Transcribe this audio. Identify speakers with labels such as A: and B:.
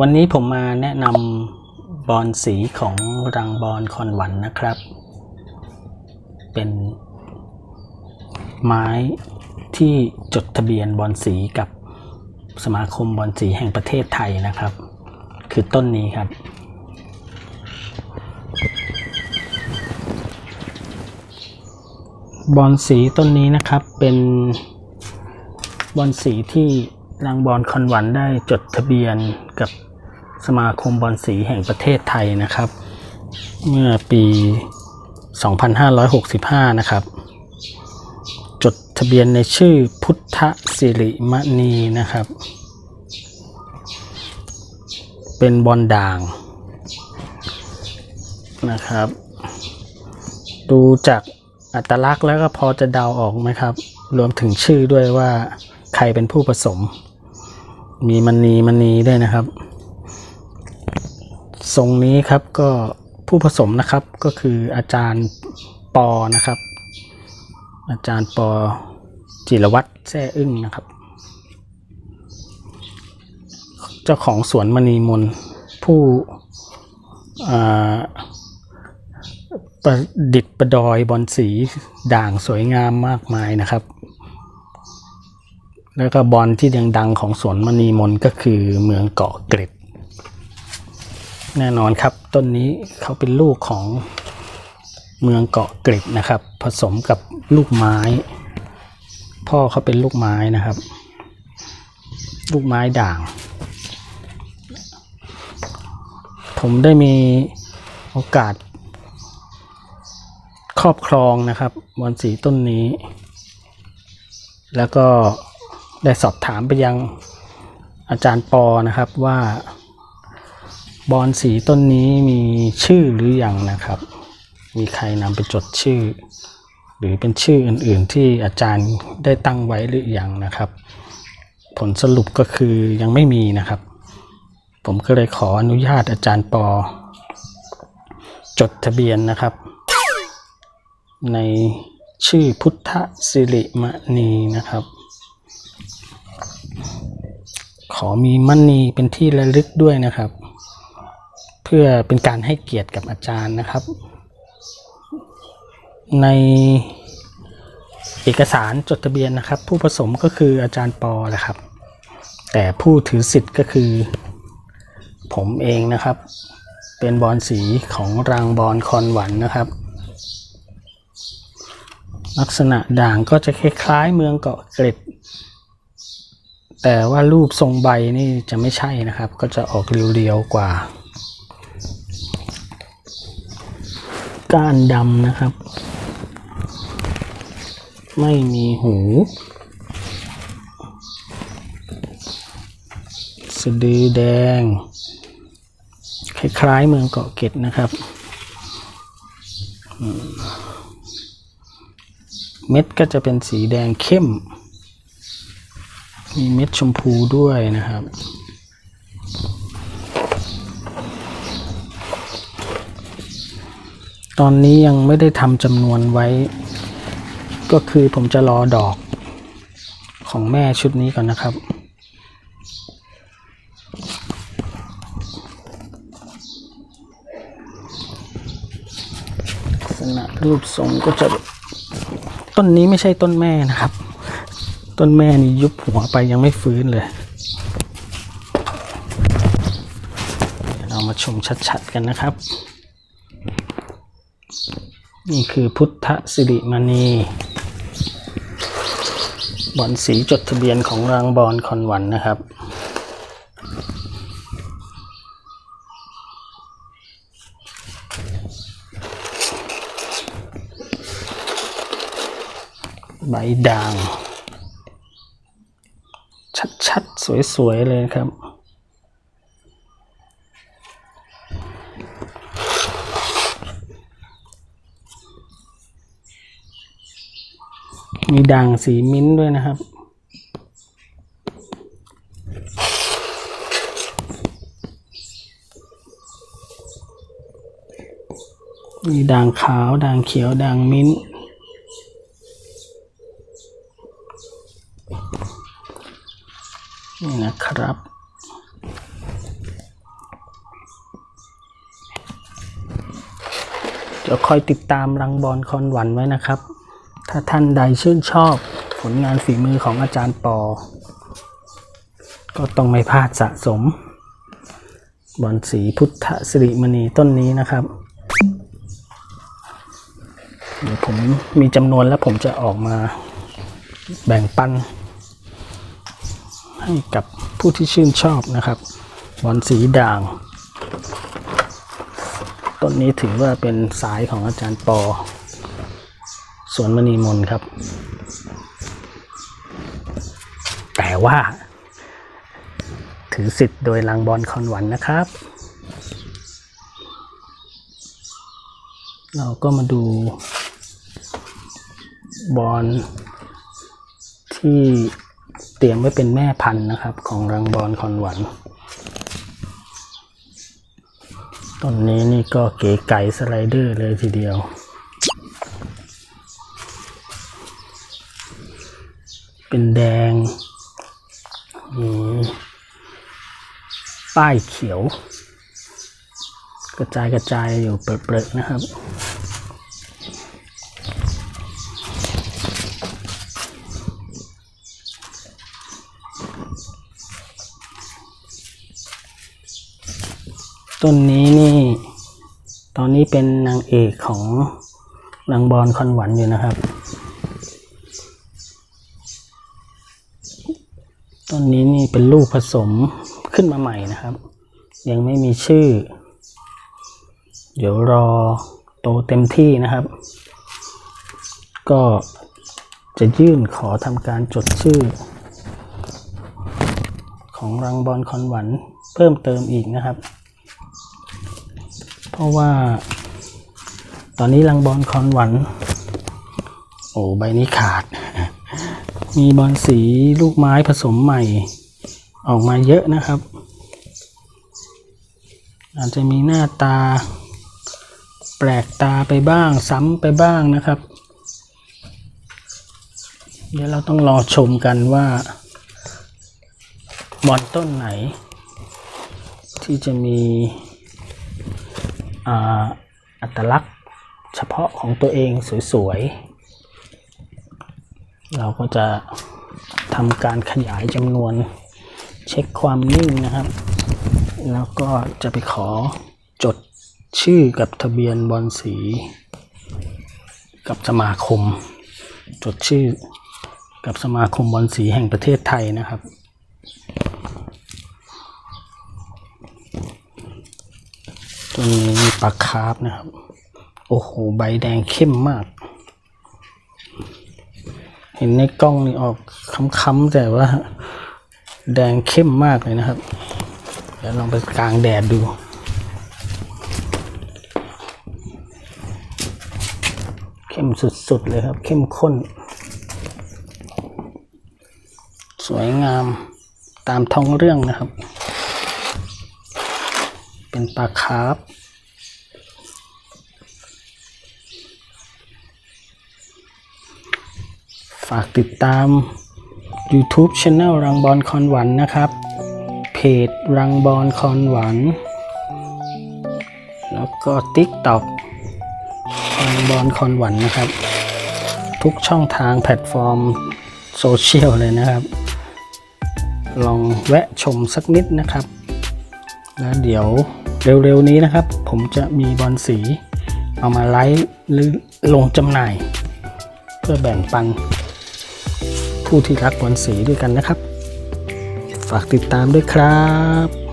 A: วันนี้ผมมาแนะนำบอลสีของรังบอลคอนหวันนะครับ เป็นไม้ที่จดทะเบียนบอลสีกับสมาคมบอลสีแห่งประเทศไทยนะครับ คือต้นนี้ครับ บอลสีต้นนี้นะครับเป็นบอลสีที่ รางบอลคอนหวันได้จดทะเบียนกับสมาคมบอลสีแห่งประเทศไทยนะครับ เมื่อปี 2565 นะครับ จดทะเบียนในชื่อพุทธสิริมณีนะครับ เป็นบอลด่างนะครับ ดูจากอัตลักษณ์แล้วก็พอจะเดาออกไหมครับ รวมถึงชื่อด้วยว่าใครเป็นผู้ผสม มีมณีมณีด้วยนะครับ ทรงนี้ครับก็ผู้ผสมนะครับก็คืออาจารย์ปอนะครับ อาจารย์ปอจิรวัตรแซ่อึ้งนะครับ เจ้าของสวนมณีมนผู้ประดิษฐ์ประดอยบอลสีด่างสวยงามมากมายนะครับ แล้วก็บอลที่ดังๆของสวนมณีมนก็คือเมืองเกาะเกร็ด แน่นอนครับต้นนี้เขาเป็นลูกของเมืองเกาะเกร็ดนะครับ ผสมกับลูกไม้ พ่อเขาเป็นลูกไม้นะครับ ลูกไม้ด่าง ผมได้มีโอกาส ครอบครองนะครับบอนสีต้นนี้ แล้วก็ ได้สอบถามไปยังอาจารย์ปอนะครับว่าบอนสีต้นนี้มีชื่อหรืออยังนะครับ มีใครนำไปจดชื่อ หรือเป็นชื่ออื่น ๆ ที่อาจารย์ได้ตั้งไว้หรืออยังนะครับ ผลสรุปก็คือยังไม่มีนะครับ ผมก็เลยขออนุญาตอาจารย์ปอ จดทะเบียนนะครับ ในชื่อพุทธสิริมณีนะครับ ขอมีมัณีเป็นที่ระลึกด้วยนะครับ เพื่อเป็นการให้เกียรติกับอาจารย์นะครับ ในเอกสารจดทะเบียนนะครับ ผู้ผสมก็คืออาจารย์ปอแหละครับ แต่ผู้ถือสิทธิ์ก็คือ ผมเองนะครับ เป็นบอลสีของรางบอลคอนหวันนะครับ ลักษณะด่างก็จะคล้ายๆเมืองเกาะเกร็ด แต่ว่ารูปทรงใบนี่จะไม่ใช่นะครับ ก็จะออกเรียวๆกว่า ก้านดำนะครับ ไม่มีหู สะดือแดง คล้ายๆเมืองเกาะเกร็ดนะครับเม็ดก็จะเป็นสีแดงเข้ม มีเม็ดชมพูด้วยนะครับ ตอนนี้ยังไม่ได้ทำจำนวนไว้ ก็คือผมจะรอดอกของแม่ชุดนี้ก่อนนะครับลักษณะรูปทรงก็จะต้นนี้ไม่ใช่ต้นแม่นะครับ ต้นแม่นี่ยุบหัวไปยังไม่ฟื้นเลย เรามาชมชัดๆกันนะครับ นี่คือพุทธสิริมณีบอนสีจดทะเบียนของรางบอลคอนวันนะครับใบด่าง ชัดๆ สวยๆ เลยครับ มีด่างสีมิ้นท์ด้วยนะครับ มีด่างขาว ด่างเขียว ด่างมิ้นท์ นี่นะครับ ดี๋ยวคอยติดตามรังบอลคอนหวันไว้นะครับ ถ้าท่านใดชื่นชอบผลงานฝีมือของอาจารย์ปอ ก็ต้องไม่พลาดสะสม บอลสีพุทธสิริมณีต้นนี้นะครับเดี๋ยวผมมีจำนวนแล้วผมจะออกมาแบ่งปัน ให้กับผู้ที่ชื่นชอบนะครับ บอลสีด่าง ต้นนี้ถือว่าเป็นสายของอาจารย์ปอสวนมณีมนครับ แต่ว่า ถือสิทธิ์โดยลังบอลคอนหวันนะครับ เราก็มาดูบอลที่เตรียมไว้เป็นแม่พันธุ์นะครับ ของรังบอลคอนหวัน ต้นนี้นี่ก็เก๋ไก่สไลเดอร์เลยทีเดียว เป็นแดงมีป้ายเขียว กระจายกระจายอยู่เปรอะๆนะครับ ต้นนี้นี่ ตอนนี้เป็นนางเอกของนางบอลคอนหวันอยู่นะครับ ต้นนี้นี่เป็นลูกผสมขึ้นมาใหม่นะครับ ยังไม่มีชื่อ เดี๋ยวรอโตเต็มที่นะครับ ก็จะยื่นขอทำการจดชื่อ ของรังบอลคอนหวันเพิ่มเติมอีกนะครับ ราะว่า ตอนนี้รังบอลคอนหวันโอ้ใบนี้ขาด มีบอลสีลูกไม้ผสมใหม่ ออกมาเยอะนะครับ อาจจะมีหน้าตา แปลกตาไปบ้างซ้ำไปบ้างนะครับ เดี๋ยวเราต้องรอชมกันว่า บอลต้นไหน ที่จะมี อัตลักษณ์เฉพาะของตัวเองสวยๆ เราก็จะทำการขยายจำนวนเช็คความนิ่งนะครับ แล้วก็จะไปขอจดชื่อกับทะเบียนบอลสี กับสมาคม จดชื่อกับสมาคมบอลสีแห่งประเทศไทยนะครับ ตัวนี้มีปลาคาร์ฟนะครับ โอ้โห ใบแดงเข้มมาก เห็นในกล้องนี่ออกค้ำๆแต่ว่า แดงเข้มมากเลยนะครับ เดี๋ยวลองไปกลางแดดดูเข้มสุด ๆ เลยครับ เข้มข้น สวยงามตามท้องเรื่องนะครับ เป็นปลาคาร์ฟฝากติดตาม YouTube Channel รังบอลคอนหวันนะครับ เพจรังบอลคอนหวัน แล้วก็ TikTok รังบอลคอนหวันนะครับ ทุกช่องทางแพลตฟอร์มโซเชียลเลยนะครับ ลองแวะชมสักนิดนะครับ แล้วเดี๋ยว เร็วๆนี้นะครับ ผมจะมีบอลสี เอามาไลฟ์หรือลงจำหน่าย เพื่อแบ่งปัน ผู้ที่รักบอลสีด้วยกันนะครับ ฝากติดตามด้วยครับ